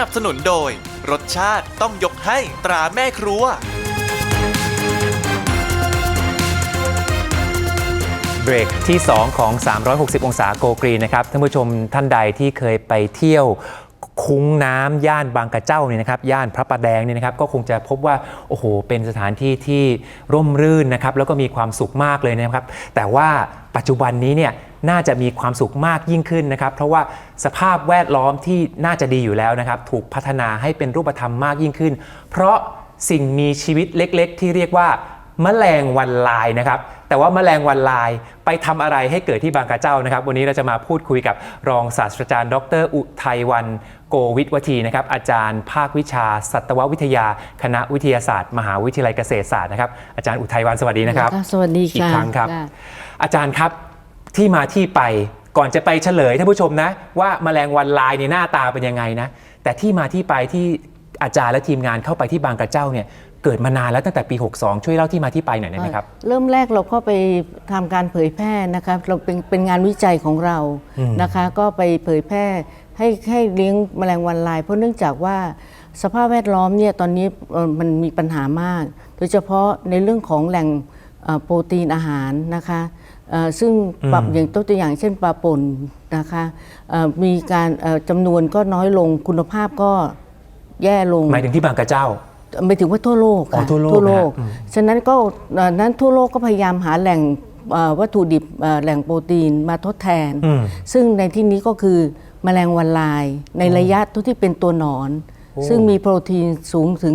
นับสนุนโดย รสชาติต้องยกให้ตราแม่ครัว เบรกที่ 2 ของ 360 องศาโกกรีนะครับท่านผู้ชมท่านใดที่เคยไปเที่ยวคุ้งน้ำย่านบางกระเจ้าเนี่ยนะครับย่านพระประแดงเนี่ยนะครับก็คงจะพบว่าโอ้โหเป็นสถานที่ที่ร่มรื่นนะครับแล้วก็มีความสุขมากเลยนะครับ แต่ว่าปัจจุบันนี้เนี่ย น่าจะมีความสุขมากยิ่งขึ้นนะครับ เพราะว่าสภาพแวดล้อมที่น่าจะดีอยู่แล้วนะครับ ถูกพัฒนาให้เป็นรูปธรรมมากยิ่งขึ้น เพราะสิ่งมีชีวิตเล็กๆ ที่เรียกว่าแมลงวันลายนะครับ แต่ว่าแมลงวันลายไปทำอะไรให้เกิดที่บางกระเจ้านะครับ วันนี้เราจะมาพูดคุยกับรองศาสตราจารย์ ดร อุทัยวันโกวิทวทีนะครับ อาจารย์ภาควิชา สัตววิทยา คณะวิทยาศาสตร์ มหาวิทยาลัยเกษตรศาสตร์นะครับอาจารย์อุทัยวันสวัสดีนะครับค่ะสวัสดีอีกค่ะครั้งครับค่ะอาจารย์ครับ ที่มาที่ไปก่อนจะไปเฉลยท่านผู้ชมนะ ว่าแมลงวันลายในยหน้าตาเป็นยังไงนะ แต่ที่มาที่ไปที่อาจารย์และทีมงานเข้าไปที่บางกระเจ้าเนี่ยเกิดมานานแล้วตั้งแต่ปี 62 ช่วยเล่าที่มาที่ไปหน่อยได้ไหมครับ เริ่มแรกเราก็ไปทำการเผยแพร่นะคะเราเป็นเป็นงานวิจัยของเราอืมนะคะ ก็ไปเผยแพร่ให้ให้เลี้ยงแมลงวันลาย เพราะเนื่องจากว่าสภาพแวดล้อมเนี่ยตอนนี้เอ่อมันมีปัญหามาก โดยเฉพาะในเรื่องของแหล่งเอ่อโปรตีนอาหารนะคะเอ่อ ซึ่งปรับอืมอย่างตัวอย่างเช่นปลาป่นนะคะเอ่อมีการเอ่อจำนวนก็น้อยลงคุณภาพก็แย่ลงหมายถึงที่บางกระเจ้าไม่ถึงว่าทั่วโลกอ๋อค่ะทั่วโลกนะฮะอืมฉะนั้นก็เอ่อนั้นทั่วโลกก็พยายามหาแหล่งเอ่อวัตถุดิบเอ่อแหล่งโปรตีนมาทดแทนอืมซึ่งในที่นี้ก็คือแมลงวันลาย ในระยะทุกที่เป็นตัวหนอนโอ้ซึ่งมีโปรตีนสูงถึง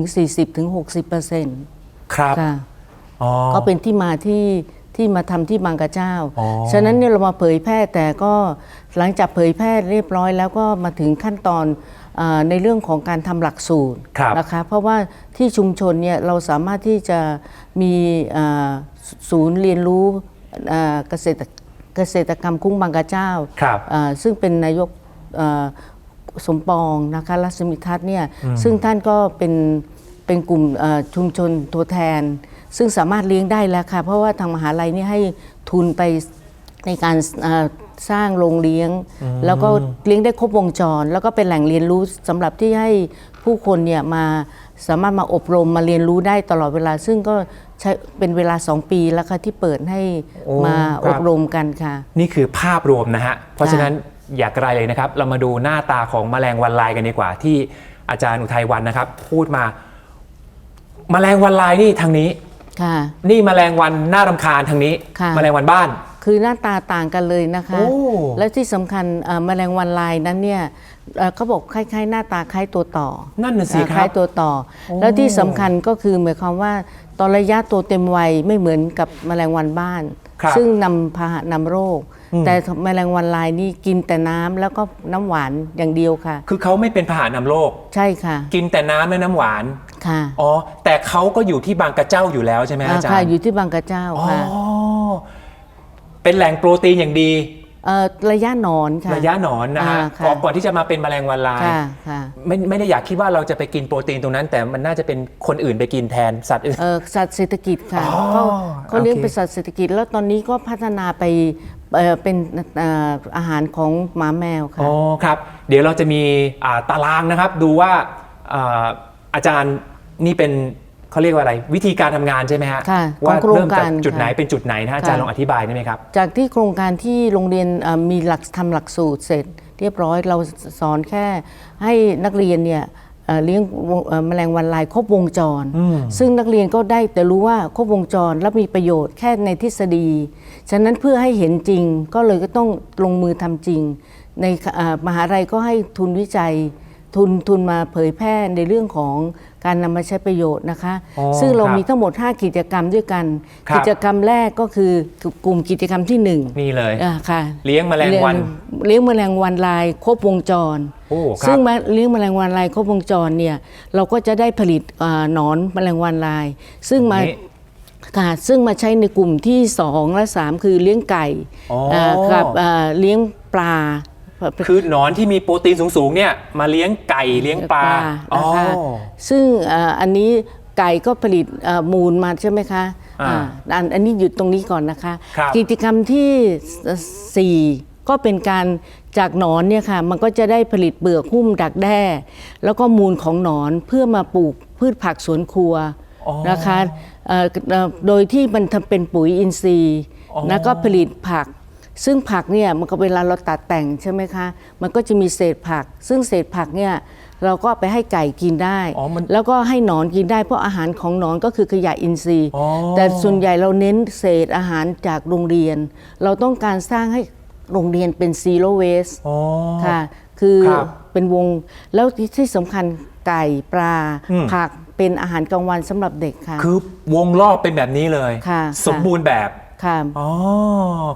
40-60%ครับค่ะอ๋อก็เป็นที่มาที่ ที่มาทำที่บางกระเจ้าอ๋อฉะนั้นเนี่ยเรามาเผยแพร่แต่ก็หลังจากเผยแพร่เรียบร้อยแล้วก็มาถึงขั้นตอนเออในเรื่องของการทำหลักสูตรครับนะคะเพราะว่าที่ชุมชนเนี่ยเราสามารถที่จะมีเอ่อศูนย์เรียนรู้เอ่อเกษตรเกษตรกรรมคุ้งบางกระเจ้าครับเอ่อซึ่งเป็นนายกเอ่อสมปองนะคะรัศมิทัศน์เนี่ยซึ่งท่านก็เป็น เป็นกลุ่มเอ่อชุมชนตัวแทน ซึ่งสามารถเลี้ยงได้แล้วค่ะ เพราะว่าทางมหาลัยนี่ให้ทุนไปในการเอ่อสร้างโรงเลี้ยง แล้วก็เลี้ยงได้ครบวงจร แล้วก็เป็นแหล่งเรียนรู้สำหรับที่ให้ผู้คนเนี่ยมาสามารถมาอบรมมาเรียนรู้ได้ตลอดเวลา ซึ่งก็ใช้เป็นเวลา 2 ปีแล้วค่ะที่เปิดให้โอ้มาครัอบบรมกันค่ะ นี่คือภาพรวมนะฮะ เพราะฉะนั้นอย่ากระไรเลยนะครับ เรามาดูหน้าตาของแมลงวันลายกันดีกว่าที่อาจารย์อุทัยวันนะครับ พูดมา แมลงวันลายนี่ทางนี้ ค่ะ นี่แมลงวันน่ารำคาญทางนี้ค่ะแมลงวันบ้าน คือหน้าตาต่างกันเลยนะคะ โอ้ และที่สำคัญเอ่อแมลงวันลายนั้นเนี่ยเอ่อเขาบอกคล้ายๆ หน้าตาคล้ายตัวต่อนั่นน่ะสิอ่าคครัล้าบ ยตัวต่อ แล้วที่สำคัญก็คือหมายความว่าตอนระยะตัวเต็มวัยไม่เหมือนกับแมลงวันบ้าน ครับ ซึ่งนำพาหะนำโรคอืม แต่แมลงวันลายนี่กินแต่น้ำแล้วก็น้ำหวานอย่างเดียวค่ะ คือเขาไม่เป็นพาหะนำโรคใช่ค่ะ กินแต่น้ำและน้ำหวานค่ะอ๋อแต่เขาก็อยู่ที่บางกระเจ้าอยู่แล้วใช่ไหมอาจารค่ะย์อยู่ที่บางกระเจ้าอ๋อค่ะเป็นแหล่งโปรตีนอย่างดีเอ่อระยะหนอนค่ะระยะหนอนนะฮะอ่าค่ะก่อนก่อนที่จะมาเป็นแมลงวันลายค่ะค่ะไม่ไม่ได้อยากคิดว่าเราจะไปกินโปรตีนตรงนั้น แต่มันน่าจะเป็นคนอื่นไปกินแทนสัตว์อื่นเอ่อสัตว์เศรษฐกิจค่ะอ๋อเขาเขาเลี้ยงโอเคเป็นสัตว์เศรษฐกิจแล้วตอนนี้ก็พัฒนาไป เอ่อเป็นเอ่ออาหารของหมาแมวค่ะ อ๋อครับ เดี๋ยวเราจะมีอ่าตารางนะครับ ดูว่าอ่าอาจารย์นี่เป็นเขาเรียกว่าอะไร วิธีการทำงานใช่ไหมฮะค่ะว่าของโครงเริ่มจากการจุดไหนค่ะเป็นจุดไหนนะฮะอาจารย์ค่ะ ลองอธิบายได้ไหมครับ จากที่โครงการที่โรงเรียนเอ่อมีหลักทำหลักสูตรเสร็จ เรียบร้อยเราสอนแค่ให้นักเรียนเนี่ย เอ่อเลี้ยงวงเอ่อแมลงวันลายครบวงจรอืมซึ่งนักเรียนก็ได้แต่รู้ว่าครบวงจรและมีประโยชน์แค่ในทฤษฎี ฉะนั้นเพื่อให้เห็นจริงก็เลยก็ต้องลงมือทำจริง ในเอ่อมหาลัยก็ให้ทุนวิจัยทุนทุนมาเผยแพร่ในเรื่องของการนำมาใช้ประโยชน์นะคะอ๋อซึ่งเราครับมีทั้งหมด 5 กิจกรรมด้วยกันครับกิจกรรมแรกก็คือกลุ่มกิจกรรมที่ 1 นี่เลยอ่าค่ะ เลี้ยงแมลงวัน เลี้ยงแมลงวันลายครบวงจร โอ้ครับซึ่งมาเลี้ยงแมลงวันลายครบวงจรเนี่ยเราก็จะได้ผลิตอ่าหนอนแมลงวันลาย ซึ่งมานี่ค่ะซึ่งมาใช้ในกลุ่มที่ 2 และ 3 คือเลี้ยงไก่อ๋ออ่ากับอ่าเลี้ยงปลาคือหนอนที่มีโปรตีนสูงๆเนี่ยมาเลี้ยงไก่เลี้ยงปลาอ๋อนะคะซึ่งอ่าอันนี้ไก่ก็ผลิตอ่ามูลมาใช่ไหมคะอ่าอ่าอันอันนี้หยุดตรงนี้ก่อนนะคะครับกิจกรรมที่สี่ ก็เป็นการจากหนอนเนี่ยค่ะมันก็จะได้ผลิตเปลือกหุ้มดักแด้ แล้วก็มูลของหนอนเพื่อมาปลูกพืชผักสวนครัวอ๋อนะคะเอ่อเอ่อโดยที่มันทำเป็นปุ๋ยอินทรีย์อ๋อแล้วก็ผลิตผัก ซึ่งผักเนี่ยมันก็เวลาเราตัดแต่งใช่ไหมคะมันก็จะมีเศษผัก ซึ่งเศษผักเนี่ยเราก็เอาไปให้ไก่กินได้ อ๋อมันแล้วก็ให้หนอนกินได้เพราะอาหารของหนอนก็คือขยะอินทรีย์ อ๋อ แต่ส่วนใหญ่เราเน้นเศษอาหารจากโรงเรียน เราต้องการสร้างให้ โรงเรียนเป็น zero waste อ๋อ ค่ะ คือครับเป็นวงแล้วที่ที่สำคัญไก่ปลา อืม ผักเป็นอาหารกลางวันสำหรับเด็กค่ะ คือวงรอบเป็นแบบนี้เลย ค่ะสมบูรณ์แบบ ค่ะ อ๋อ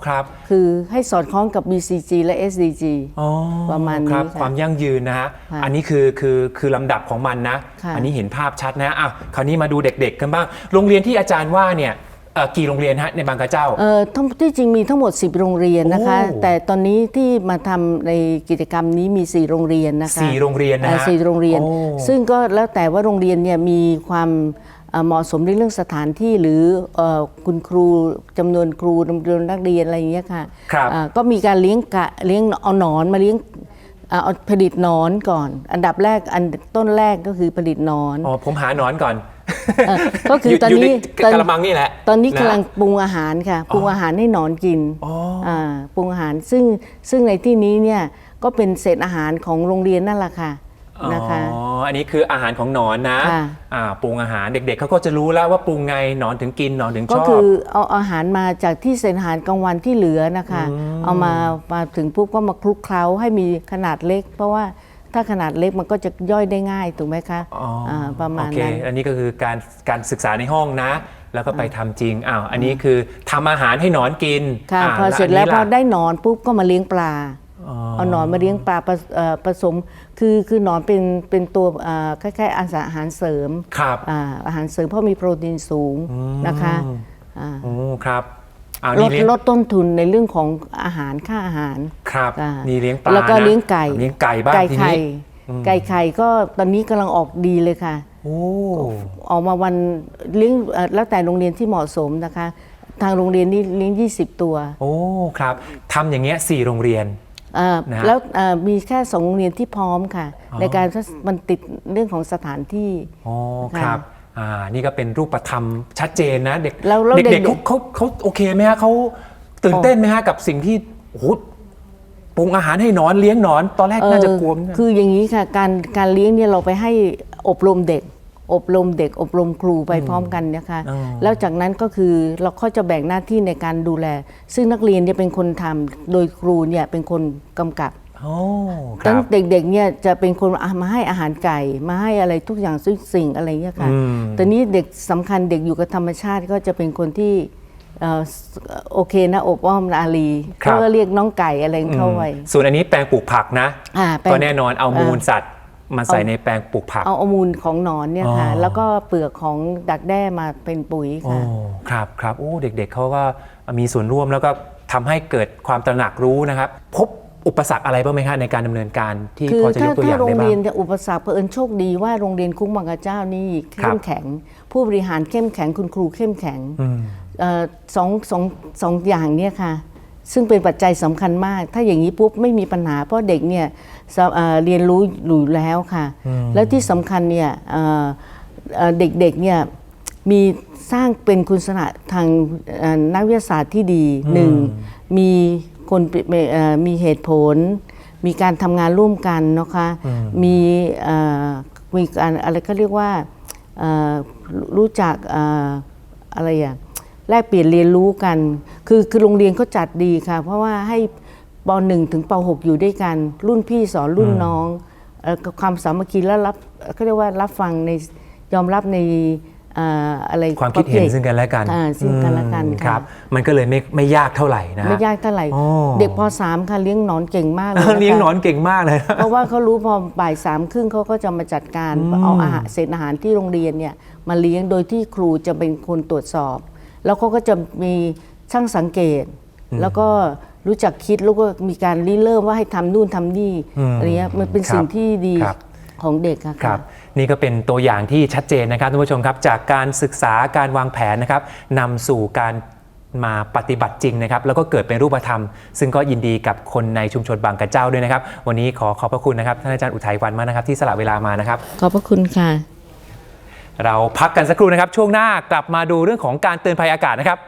ครับ คือให้สอดคล้องกับ BCG และ SDG อ๋อประมาณนี้ครับค่ะความยั่งยืนนะฮะ ค่ะอันนี้คือคือคือลำดับของมันนะ ค่ะ อันนี้เห็นภาพชัดนะอะคราวนี้มาดูเด็กๆกันบ้าง โรงเรียนที่อาจารย์ว่าเนี่ย เอ่อกี่โรงเรียนฮะในบางกระเจ้า เอ่อทั้งที่จริงมีทั้งหมด 10 โรงเรียนนะคะ โอ้ แต่ตอนนี้ที่มาทำในกิจกรรมนี้มี 4 โรงเรียนนะคะสี่โรงเรียนนะฮะอ่าสี่โรงเรียน โอ้ ซึ่งก็แล้วแต่ว่าโรงเรียนเนี่ยมีความเอ่อเหมาะสมในเรื่องสถานที่หรือเอ่อคุณครูจำนวนครูจำนวนนักเรียนอะไรอย่างเงี้ยค่ะครับอ่าก็มีการเลี้ยงกะเลี้ยงเอาหนอนมาเลี้ยงอ่าเอาผลิตหนอนก่อน อันดับแรกอันต้นแรกก็คือผลิตหนอน อ๋อผมหาหนอนก่อน เอ่อก็คือตอนยู่นี้ใกระมังนี่แหละตอนนี้ะกำลังปรุงอาหารค่ะปรุงอาหารให้หนอนกินอ๋ออ่าปรุงอาหารซึ่งซึ่งในที่นี้เนี่ยก็เป็นเศษอาหารของโรงเรียนนั่นแหละค่ะนะคะ อ๋อ อันนี้คืออาหารของหนอนนะค่ะ อ่าปรุงอาหารเด็กๆเขาก็จะรู้แล้วว่าปรุงไงหนอนถึงกินหนอนถึงชก็อบ คือเอาอาหารมาจากที่เศษอาหารกลางวันที่เหลือนะคะ เอามามาถึงปุ๊บก็มาคลุกเคล้าให้มีขนาดเล็ก เพราะว่า ถ้าขนาดเล็กมันก็จะย่อยได้ง่ายถูกไหมคะอ๋ออาประมาณโอเคนั้น อันนี้ก็คือการการศึกษาในห้องนะ แล้วก็ไปทำจริงอ้าวอันนี้คือทำอาหารให้หนอนกินค่ะาพอเสร็จแล้วนพนี้อล่ะได้หนอนปุ๊บก็มาเลี้ยงปลาอ๋อเอาหนอนมาเลี้ยงปลาผสเอ่อผสมคือคือหนอนเป็นเป็นตัวเอ่อคล้ายๆอาหารเสริมครับ อ่าอาหารเสริมเพราะมีโปรตีนสูงนะคะอ่า โอ้ครับอ้าว ลนี่ดเลี้ยงลดต้นทุนในเรื่องของอาหารค่าอาหาร ครับอ่านี่เลี้ยงปลาแล้วก็นะเลี้ยงไก่เลี้ยงไก่บ้างไก่ทีไข่นี้ไก่ไข่ก็ตอนนี้กำลังออกดีเลยค่ะโอ้ออกมาวันเลี้ยงเอ่อแล้วแต่โรงเรียนที่เหมาะสมนะคะ ทางโรงเรียนนี่เลี้ยง 20 ตัว โอ้ครับทำอย่างเงี้ยสี่โรงเรียนเอ่อนะฮะแล้วเอ่อมีแค่สองโรงเรียนที่พร้อมค่ะอ๋อในการถ้ามันติดเรื่องของสถานที่อ๋อค่ะครับ อ่านี่ก็เป็นรูปธรรมชัดเจนนะเด็กแล้วแล้วเด็กเด็ๆกเขาเขาเขาโอเคไหมฮะเขาตื่นเต้นไหมฮะกับสิ่งที่โอ้โหปรุงอาหารให้หนอนเลี้ยงหนอน ตอนแรกน่าจะกลัวเหมือนกัน คืออย่างนี้ค่ะ การการเลี้ยงเนี่ยเราไปให้อบรมเด็ก อบรมเด็ก อบรมครูไปพร้อมกันนะคะอ๋อ แล้วจากนั้นก็คือเราก็จะแบ่งหน้าที่ในการดูแล ซึ่งนักเรียนเนี่ยเป็นคนทำโดยครูเนี่ยเป็นคนกำกับ โอ้คตั้รังบ เด็กๆเนี่ยจะเป็นคนเอามาให้อาหารไก่มาให้อะไรทุกอย่างทุกสิ่งอะไรเงี้ยค่ะอืม แต่นี้เด็กสำคัญเด็กอยู่กับธรรมชาติก็จะเป็นคนที่เอ่อโอเคนะอบอ้อมอารีเขาก็เรียกน้องไก่อะไรเข้าไว้ ส่วนอันนี้แปลงปลูกผักนะ อ่าแปลง ก็แน่นอนเอามูลเอ่อสัตว์มาใส่ในแปลงปลูกผัก เอาเอามูลของหนอนเนี่ยค่ะ อ๋อ แล้วก็เปลือกของดักแด้มาเป็นปุ๋ยโอ้ค่ะ ครับครับโอ้เด็กๆเขาก็มีส่วนร่วมแล้วก็ทำให้เกิดความตระหนักรู้นะครับ พบ อุปสรรคอะไรบ้างไหมฮะในการดำเนินการที่คือพอจะยถ้ากตัวอถ้าย่างโรได้งบ้าเรียนงจะอุปสรรคเผอิญโชคดีว่าโรงเรียนคุ้งบางกระเจ้านี่ครัเข้บมแข็ง ผู้บริหารเข้มแข็งคุณครูเข้มแข็งอืมเอ่อสองสองสองอย่างเนี่ยค่ะ ซึ่งเป็นปัจจัยสำคัญมาก ถ้าอย่างนี้ปุ๊บไม่มีปัญหาเพราะเด็กเนี่ยสะเอ่อเรียนรู้อยู่แล้วค่ะ แล้วที่สำคัญเนี่ยเอ่อเอ่อเด็กๆเนี่ยมีสร้างเป็นคุณสนะทางเอ่อนักวิทยาศาสตร์ที่ดีหนึ่งมี คนเอ่อมีเหตุผล มีการทำงานร่วมกันนะคะมีเอ่อมีการอะไรก็เรียกว่าเอ่อรู้รู้จักเอ่ออะไรอย่างแลกเปลี่ยนเรียนรู้กัน คือคือโรงเรียนเขาจัดดีค่ะ เพราะว่าให้ป .1 ถึงป .6 อยู่ด้วยกัน รุ่นพี่สอนรุ่นน้องเอ่อความสามัคคีและรับเขาเรียกว่ารับฟังในยอมรับในเอ่ออะไรความคิดเห็นประภทซึ่งกันและกันอ่าซึ่งกันและกันอืมค่ะครับ มันก็เลยไม่ไม่ยากเท่าไหร่นะฮะไม่ยากเท่าไหร่อ๋อเด็กป .3 ค่ะเลี้ยงหนอนเก่งมากเลยะคะเลี้ยงหนอนเก่งมากเลยนะเพราะว่าเขารู้พอบ่ายสามครึ่งเขาก็จะมาจัดการเอาอาหารเศษอาหารที่โรงเรียนเนี่ยมาเลี้ยงโดยที่ครูจะเป็นคนตรวจสอบ แล้วเขาก็จะมีช่างสังเกต แล้วก็รู้จักคิดแล้วก็มีการริเริ่มว่าให้ทำนู่นทำนี่อืมอะไรเงี้ยมันเป็นครับสิ่งที่ดีครับ ของเด็กอะครัค่ะบนี่ก็เป็นตัวอย่างที่ชัดเจนนะครับท่านผู้ชมครับ จากการศึกษาการวางแผนนะครับนำสู่การมาปฏิบัติจริงนะครับ แล้วก็เกิดเป็นรูปธรรม ซึ่งก็ยินดีกับคนในชุมชนบางกระเจ้าด้วยนะครับ วันนี้ขอขอบพระคุณนะครับท่านอาจารย์อุทัยวันมากนะครับที่สละเวลามานะครับ ขอบพระคุณค่ะ เราพักกันสักครู่นะครับ ช่วงหน้ากลับมาดูเรื่องของการเตือนภัยอากาศนะครับ